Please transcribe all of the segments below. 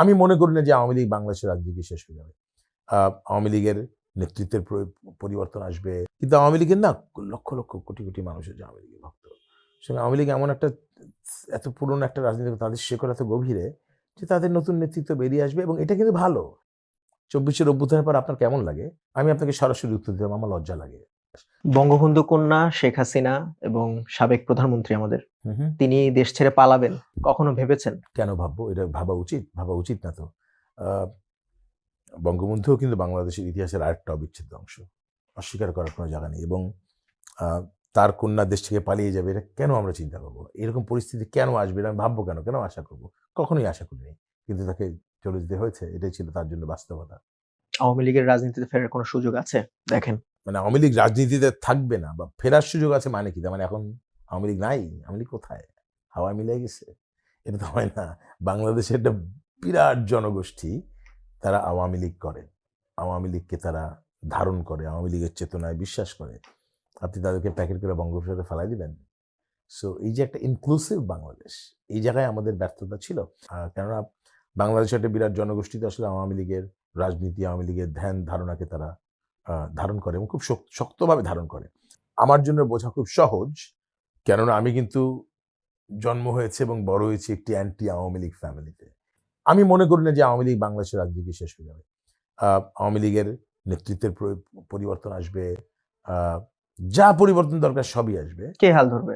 আমি মনে করি না যে আওয়ামী লীগ বাংলাদেশের রাজনীতি শেষ হয়ে যাবে। আওয়ামী লীগের নেতৃত্বের পরিবর্তন আসবে। কিন্তু আওয়ামী লীগের না, লক্ষ লক্ষ কোটি কোটি মানুষের যে আওয়ামী লীগের ভক্ত। সঙ্গে আওয়ামী লীগ এমন একটা, এত পুরনো একটা রাজনীতি, তাদের শেকড় এত গভীরে যে তাদের নতুন নেতৃত্ব বেরিয়ে আসবে এবং এটা কিন্তু ভালো। চব্বিশের অভ্যুত্থানের পর আপনার কেমন লাগে? আমি আপনাকে সরাসরি উত্তর দিলাম আমার লজ্জা লাগে। বঙ্গবন্ধু কন্যা শেখ হাসিনা এবং সাবেক প্রধানমন্ত্রী আমাদের। তিনি দেশ ছেড়ে পালাবেন কখনো ভেবেছেন? কেন ভাববো? এটা ভাবা উচিত ভাবা উচিত না তো। বঙ্গবন্ধুও কিন্তু বাংলাদেশের ইতিহাসের আরেকটা অবিচ্ছেদ্য অংশ অস্বীকার করার কোনো জায়গা নেই এবং আহ, তার কন্যা দেশ থেকে পালিয়ে যাবে এটা কেন আমরা চিন্তা করব? এরকম পরিস্থিতি কেন আসবে? এটা আমি ভাববো কেন? কেন আশা করব? কখনোই আশা করিনি কিন্তু তাকে চলে যেতে হয়েছে এটাই ছিল তার জন্য বাস্তবতা। আওয়ামী লীগের রাজনীতিতে ফেরার কোনো সুযোগ আছে? দেখেন। মানে আওয়ামী লীগ রাজনীতিতে থাকবে না বা ফেরার সুযোগ আছে মানে কি? মানে এখন আওয়ামী লীগ নাই? আওয়ামী লীগ কোথায়? হাওয়া মিলে গেছে। এটা তো হয় না। বাংলাদেশের একটা বিরাট জনগোষ্ঠী তারা আওয়ামী লীগ করে। আওয়ামী লীগকে তারা ধারণ করে, আওয়ামী লীগের চেতনায় বিশ্বাস করে। আপনি তাদেরকে প্যাকেট করে বঙ্গোপসাগরে ফেলাই দিবেন? সো এই যে একটা ইনক্লুসিভ বাংলাদেশ, এই জায়গায় আমাদের ব্যর্থতা ছিল। কেননা বাংলাদেশের একটা বিরাট জনগোষ্ঠীতে আসলে আওয়ামী লীগের রাজনীতি, আওয়ামী লীগের ধ্যান ধারণাকে তারা ধারণ করে এবং খুব শক্তভাবে ধারণ করে। আমার জন্য বোঝা খুব সহজ কেননা আমি কিন্তু জন্ম হয়েছে এবং বড় হয়েছে একটি অ্যান্টি আওয়ামী লীগ ফ্যামিলিতে আমি মনে করি না যে আওয়ামী লীগ বাংলাদেশের রাজনীতি শেষ হয়ে যাবে। আওয়ামী লীগের নেতৃত্বের পরিবর্তন আসবে আহ, যা পরিবর্তন দরকার সবই আসবে। কে হাল ধরবে?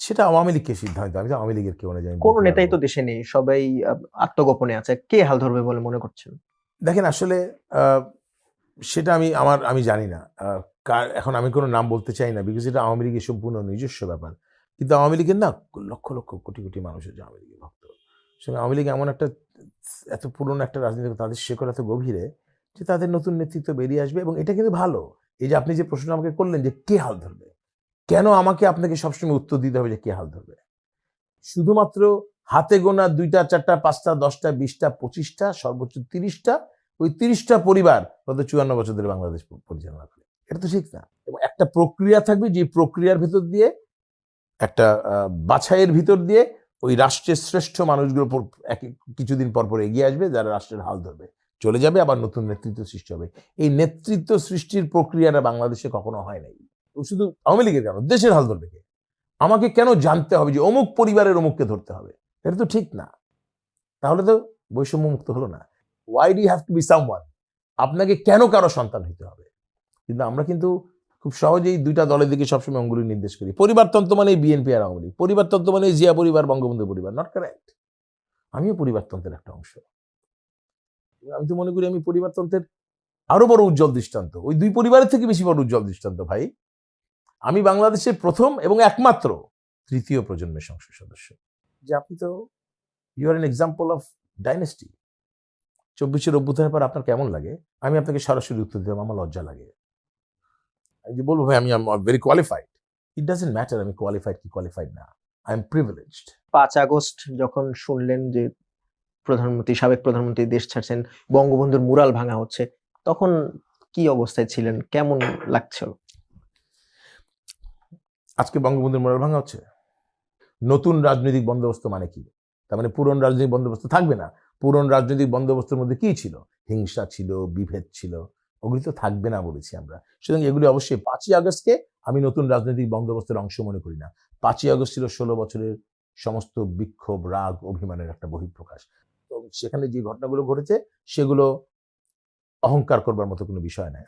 সেটা আওয়ামী লীগকে সিদ্ধান্ত আমি তো আওয়ামী লীগের কেউ না আমি কোন নেতাই তো দেশে নেই সবাই আত্মগোপনে আছে। কে হাল ধরবে বলে মনে করছেন? দেখেন আসলে আহ, সেটা আমি, আমার, আমি জানি না। কার, এখন আমি কোনো নাম বলতে চাই না বিকজ এটা আওয়ামী লীগের সম্পূর্ণ নিজস্ব ব্যাপার। কিন্তু আওয়ামী লীগের না, লক্ষ লক্ষ, কোটি কোটি মানুষের যে আওয়ামী লীগের ভক্ত। সঙ্গে আওয়ামী লীগ এমন একটা, এত পুরনো একটা রাজনীতি, তাদের শেকড় এত গভীরে যে তাদের নতুন নেতৃত্ব বেরিয়ে আসবে এবং এটা কিন্তু ভালো। এই যে আপনি যে প্রশ্ন আমাকে করলেন যে কে হাল ধরবে? কেন আমাকে আপনাকে সবসময় উত্তর দিতে হবে যে কে হাল ধরবে? শুধুমাত্র হাতে গোনা দুইটা, চারটা, পাঁচটা, দশটা, বিশটা, পঁচিশটা, সর্বোচ্চ তিরিশটা ওই তিরিশটা পরিবার গত চুয়ান্ন বছর ধরে বাংলাদেশ পরিচালনা করে। এটা তো ঠিক না। এবং একটা প্রক্রিয়া থাকবে যে প্রক্রিয়ার ভিতর দিয়ে, একটা বাছাইয়ের ভিতর দিয়ে ওই রাষ্ট্রের শ্রেষ্ঠ মানুষগুলো কিছুদিন পর পর এগিয়ে আসবে, যারা রাষ্ট্রের হাল ধরবে। চলে যাবে, আবার নতুন নেতৃত্ব সৃষ্টি হবে। এই নেতৃত্ব সৃষ্টির প্রক্রিয়াটা বাংলাদেশে কখনো হয় নাই। শুধু আওয়ামী লীগের কেন দেশের হাল ধরবে কে? আমাকে কেন জানতে হবে যে অমুক পরিবারের অমুককে ধরতে হবে? এটা তো ঠিক না। তাহলে তো বৈষম্য মুক্ত হলো না। Why the have to be someone আপনাকে কেন কারও সন্তান হইতে হবে? কিন্তু আমরা কিন্তু খুব সহজেই দুইটা দলের দিকে সবসময় অঙ্গুলি নির্দেশ করি। পরিবারতন্ত্র মানে বিএনপি আর আওয়ামী লীগ। পরিবারতন্ত্র মানে জিয়া পরিবার, বঙ্গবন্ধু পরিবার নট কারেক্ট আমিও পরিবারতন্ত্রের একটা অংশ। আমি তো মনে করি আমি পরিবারতন্ত্রের আরও বড় উজ্জ্বল দৃষ্টান্ত। ওই দুই পরিবারের থেকে বেশি বড় উজ্জ্বল দৃষ্টান্ত ভাই। আমি বাংলাদেশের প্রথম এবং একমাত্র তৃতীয় প্রজন্মের সংসদ সদস্য। যে আপনি তো you are an example of dynasty চব্বিশের অভ্যুত্থানের পর আপনার কেমন লাগে? আমি আপনাকে সরাসরি উত্তর দিলাম আমার লজ্জা লাগে। আমি যে বলব ভাই আমি very qualified it doesn't matter আমি কোয়ালিফাইড কি কোয়ালিফাইড না। আই এম প্রিভিলেজড পাঁচ আগস্ট যখন শুনলেন যে প্রধানমন্ত্রী সাবেক প্রধানমন্ত্রী দেশ ছাড়ছেন বঙ্গবন্ধুর মুরাল ভাঙা হচ্ছে তখন কি অবস্থায় ছিলেন? কেমন লাগছিল আজকে বঙ্গবন্ধুর মুরাল ভাঙা হচ্ছে? নতুন রাজনৈতিক বন্দোবস্ত মানে কি? তার মানে পুরনো রাজনৈতিক বন্দোবস্ত থাকবে না। পুরন রাজনৈতিক বন্দোবস্তের মধ্যে কি ছিল? হিংসা ছিল, বিভেদ ছিল। ওগুলি তো থাকবে না বলেছি আমরা। সুতরাং এগুলি অবশ্যই পাঁচই আগস্টকে আমি নতুন রাজনৈতিক বন্দোবস্তের অংশ মনে করি না। পাঁচই আগস্ট ছিল ষোলো বছরের সমস্ত বিক্ষোভ, রাগ, অভিমানের একটা বহিঃপ্রকাশ। তো সেখানে যে ঘটনাগুলো ঘটেছে, সেগুলো অহংকার করবার মতো কোনো বিষয় নয়।